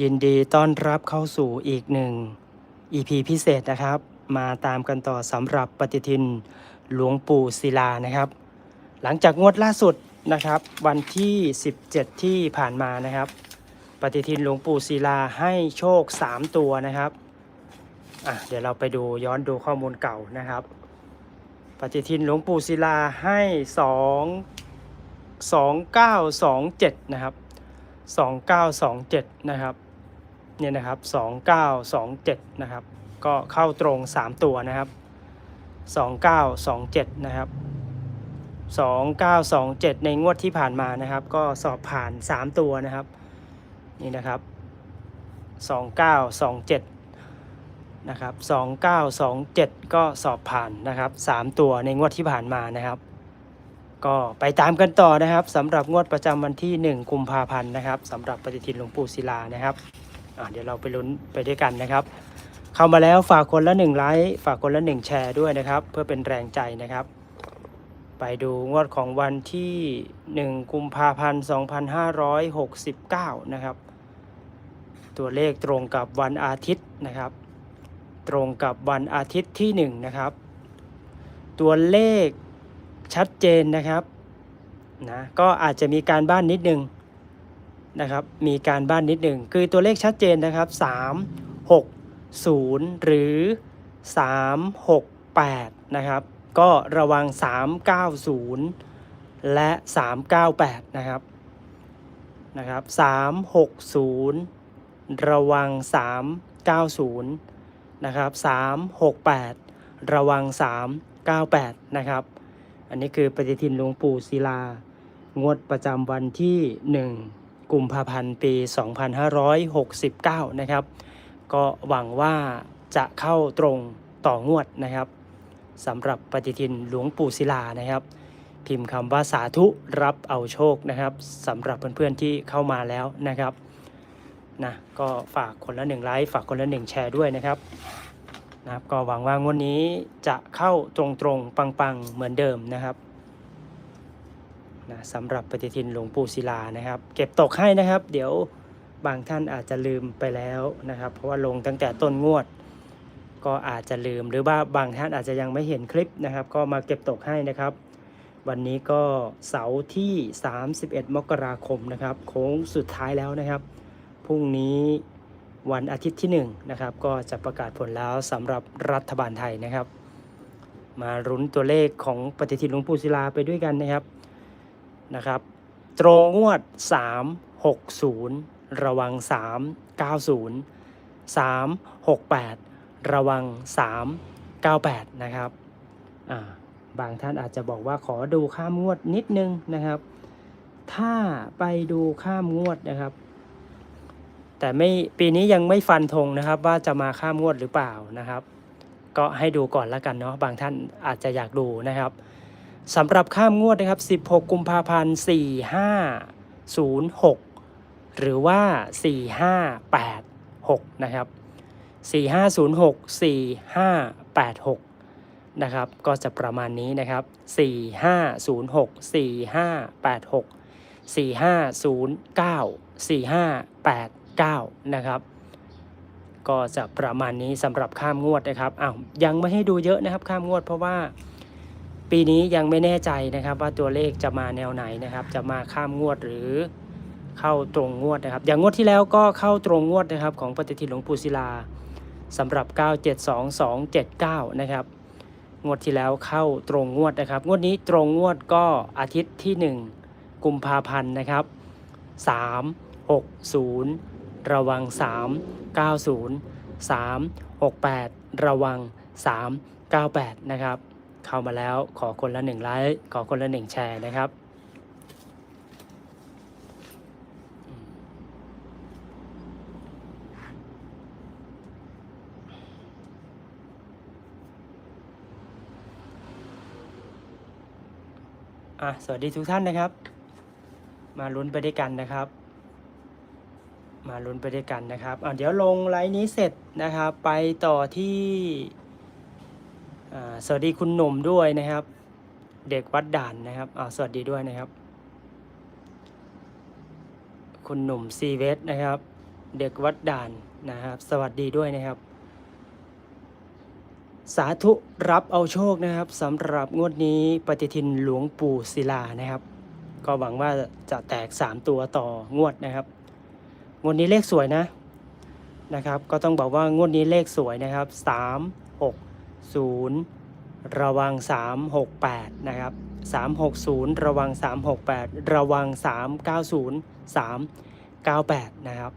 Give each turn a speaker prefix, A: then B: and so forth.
A: ยินดีต้อนรับเข้าสู่อีกหนึ่ง EP พิเศษนะครับ มาตามกันต่อสำหรับปฏิทินหลวงปู่ศิลานะครับ หลังจากงวดล่าสุดนะครับ วันที่ 17 ที่ผ่านมานะครับ ปฏิทินหลวงปู่ศิลาให้โชค 3 ตัวนะครับอะเดี๋ยวเราไปดูย้อนดูข้อมูลเก่านะครับ ปฏิทินหลวงปู่ศิลาให้ 2 2927 นะครับ 2927 นะครับเนี่ยนะครับ 2927 นะครับ ก็เข้าตรง 3 ตัวนะครับ 2927 นะครับ 2927 ในงวดที่ผ่านมานะครับ ก็สอบผ่าน 3 ตัวนะครับ นี่นะครับ 2927 นะครับ 2927 ก็สอบผ่านนะครับ 3 ตัวในงวดที่ผ่านมานะครับ ก็ไปตามกันต่อนะครับสำหรับงวดประจำวันที่ 1 กุมภาพันธ์นะครับสำหรับปฏิทินหลวงปู่ศิลานะครับเดี๋ยวเราไปลุ้นไปด้วยกันนะครับ เข้ามาแล้วฝากคนละ1ไลค์ฝากคนละ1แชร์ด้วยนะครับ เพื่อเป็นแรงใจนะครับ ไปดูงวดของวันที่ 1 กุมภาพันธ์2569 นะครับ ตัวเลขตรงกับวันอาทิตย์นะครับ ตรงกับวันอาทิตย์ที่ 1 นะครับ ตัวเลข ชัดเจนนะครับนะก็อาจจะมีการบ้านนิดนึงนะครับมีการบ้านนิดหนึ่งคือตัวเลขชัดเจนนะครับ 3 6 0 หรือ 3 6 8 นะครับ ก็ระวัง 390 และ 398 นะครับนะครับ3 6 0 ระวัง 390 นะครับ 368 ระวัง 398 นะครับ อันนี้คือปฏิทินหลวงปู่ศิลา งวดประจำวันที่ 1 กุมภาพันธ์ปี 2569 นะครับ ก็หวังว่าจะเข้าตรงต่องวดนะครับสำหรับปฏิทินหลวงปู่ศิลานะครับ พิมพ์คำว่าสาธุรับเอาโชคนะครับสำหรับเพื่อนๆที่เข้ามาแล้วนะครับนะก็ฝากคนละหนึ่งไลค์ฝากคนละหนึ่งแชร์ด้วยนะครับ นะครับก็หวังว่างวดนี้จะเข้าตรงๆ ปังๆ เหมือนเดิมนะครับนะสำหรับปฏิทินหลวงปู่ศิลานะครับ เก็บตกให้นะครับ เดี๋ยวบางท่านอาจจะลืมไปแล้วนะครับ เพราะว่าลงตั้งแต่ต้นงวด ก็อาจจะลืมหรือว่าบางท่านอาจจะยังไม่เห็นคลิปนะครับ ก็มาเก็บตกให้นะครับ วันนี้ก็เสาร์ที่ 31 มกราคมนะครับ โค้งสุดท้ายแล้วนะครับพรุ่งนี้ วันอาทิตย์ที่1นะครับก็จะประกาศผลแล้วสำหรับรัฐบาลไทยนะครับ มารุ้นตัวเลขของปฏิทินหลวงปู่ศิลาไปด้วยกันนะครับนะครับ ตรงงวด 360 ระวัง 390 368 ระวัง 398 นะครับบางท่านอาจจะบอกว่าขอดูข้ามงวดนิดนึงนะครับ ถ้าไปดูข้ามงวดนะครับ แต่ไม่ปีนี้ยังไม่ฟันธงนะครับ ว่าจะมาข้ามงวดหรือเปล่านะครับ ก็ให้ดูก่อนแล้วกันเนาะบางท่านอาจจะอยากดูนะครับสำหรับข้ามงวดนะครับ 16 กุมภาพันธ์ 4506 หรือว่า 4586 นะครับ 4506 4586 นะครับ ก็จะประมาณนี้นะครับ 4506 4586 4509 9 นะครับ ก็จะประมาณนี้สำหรับข้ามงวดนะครับอ้าวยังไม่ให้ดูเยอะนะครับข้ามงวด เพราะว่าปีนี้ยังไม่แน่ใจนะครับ ว่าตัวเลขจะมาแนวไหนนะครับ จะมาข้ามงวดหรือเข้าตรงงวดนะครับ อย่างงวดที่แล้วก็เข้าตรงงวดนะครับของปฏิทินหลวงปู่ศิลาสำหรับ 972279 นะครับ งวดที่แล้วเข้าตรงงวดนะครับ งวดนี้ตรงงวดก็อาทิตย์ที่ 1 กุมภาพันธ์นะครับ 3 6 0 ระวัง 3 9 0 3 6 8 ระวัง 3 9 8 นะครับ เข้ามาแล้วขอคนละ 1 ไลค์ ขอคนละ 1 แชร์นะครับ อะ สวัสดีทุกท่านนะครับ มาลุ้นไปด้วยกันนะครับ มาลุ้นไปด้วยกันนะครับเดี๋ยวลงไลน์นี้เสร็จนะครับ ไปต่อที่สวัสดีคุณหนุ่มด้วยนะครับ เด็กวัดด่านนะครับสวัสดีด้วยนะครับ คุณหนุ่มซีเวสนะครับ เด็กวัดด่านนะครับ สวัสดีด้วยนะครับ สาธุรับเอาโชคนะครับสำหรับงวดนี้ปฏิทินหลวงปู่ศิลานะครับ ก็หวังว่าจะแตก 3 ตัวต่องวดนะครับ งวดนี้เลขสวยนะนะครับ ก็ต้องบอกว่างวดนี้เลขสวยนะครับ 3 6 0 ระวัง 3 6 8 นะครับ 360 ระวัง 368 ระวัง 390 398 นะครับ